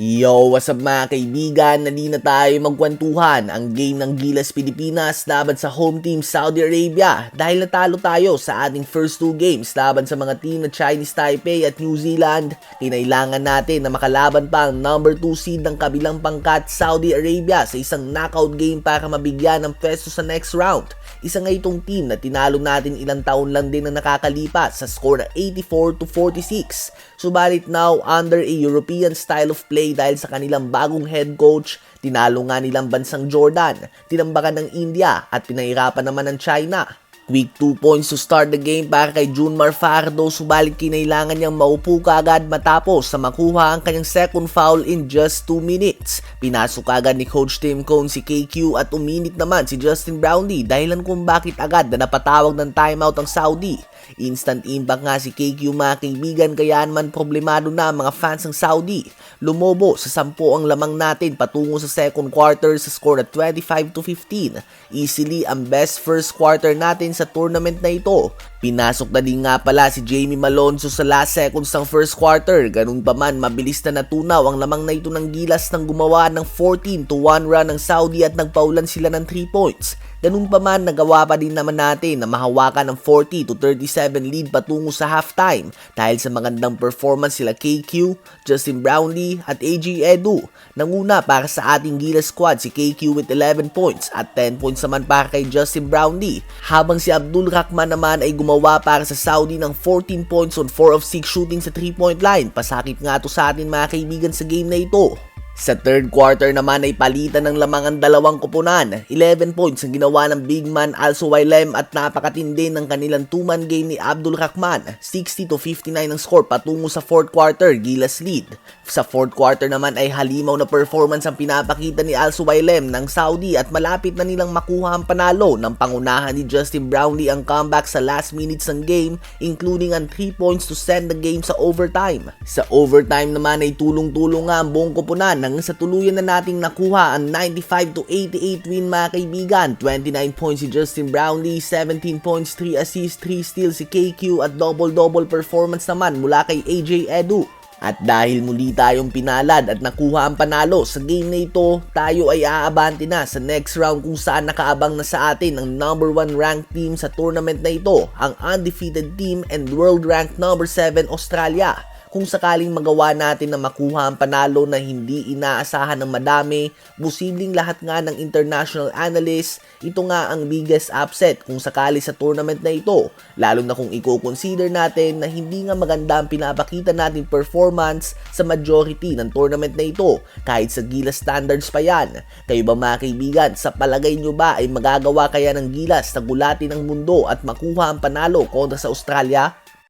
Yo, what's up mga kaibigan? Nali na tayo magkwentuhan ang game ng Gilas Pilipinas laban sa home team Saudi Arabia dahil natalo tayo sa ating first two games laban sa mga team na Chinese Taipei at New Zealand. Kinailangan natin na makalaban pa ang number 2 seed ng kabilang pangkat Saudi Arabia sa isang knockout game para mabigyan ng pwesto sa next round. Isa nga itong team na tinalo natin ilang taon lang din na nakakalipas sa score na 84 to 46. Subalit now under a European style of play dahil sa kanilang bagong head coach, tinalo nga nilang bansang Jordan, tinambakan ng India at pinahirapan naman ng China. Quick 2 points to start the game para kay Junmar Fardo subalit kinailangan niyang maupo kaagad matapos sa makuha ang kanyang second foul in just 2 minutes. Pinasok agad ni Coach Tim Cone si KQ at uminit naman si Justin Brownlee dahilan kung bakit agad na napatawag ng timeout ang Saudi. Instant impact nga si KQ mga kaibigan kaya naman problemado na mga fans ng Saudi. Lumobo sa 10 ang lamang natin patungo sa second quarter sa score na 25 to 15. Easily ang best first quarter natin sa tournament na ito. Pinasok na din nga pala si Jamie Malonzo sa last seconds ng first quarter. Ganun pa man, mabilis na natunaw ang lamang na ito ng gilas nang gumawa ng 14 to 1 run ng Saudi at nagpaulan sila ng 3 points. Ganun pa man, nagawa pa din naman natin na mahawakan ng 40 to 37 lead patungo sa halftime dahil sa magandang performance sila KQ, Justin Brownlee at AG Edu. Nanguna para sa ating Gilas squad si KQ with 11 points at 10 points naman para kay Justin Brownlee habang si Abdul Rahman naman ay gumawa para sa Saudi ng 14 points on 4 of 6 shooting sa 3 point line. Pasakit nga to sa atin mga kaibigan sa game na ito. Sa third quarter naman ay palitan ng lamang ang dalawang kupunan. 11 points ang ginawa ng big man Also Wailem at napakatindi ng kanilang two-man game ni Abdul Rahman. 60 to 59 ang score patungo sa fourth quarter, Gilas lead. Sa fourth quarter naman ay halimaw na performance ang pinapakita ni Also Wailem ng Saudi at malapit na nilang makuha ang panalo ng pangunahan ni Justin Brownlee ang comeback sa last minutes ng game including ang 3 points to send the game sa overtime. Sa overtime naman ay tulong-tulong nga ang buong kupunan nang sa tuluyan na nating nakuha ang 95 to 88 win mga kaibigan. 29 points si Justin Brownlee, 17 points, 3 assists, 3 steals si KQ at double-double performance naman mula kay AJ Edu. At dahil muli tayong pinalad at nakuha ang panalo sa game na ito, tayo ay aabante na sa next round kung saan nakaabang na sa atin ang number 1 ranked team sa tournament na ito, ang undefeated team and world ranked number 7 Australia kung sakaling magawa natin na makuha ang panalo na hindi inaasahan ng madami, posibleng lahat nga ng international analysts, ito nga ang biggest upset kung sakali sa tournament na ito, lalo na kung i-consider natin na hindi nga maganda ang pinapakita natin performance sa majority ng tournament na ito, kahit sa Gilas standards pa yan. Kayo ba mga kaibigan, sa palagay nyo ba ay magagawa kaya ng Gilas na gulatin ang mundo at makuha ang panalo kontra sa Australia?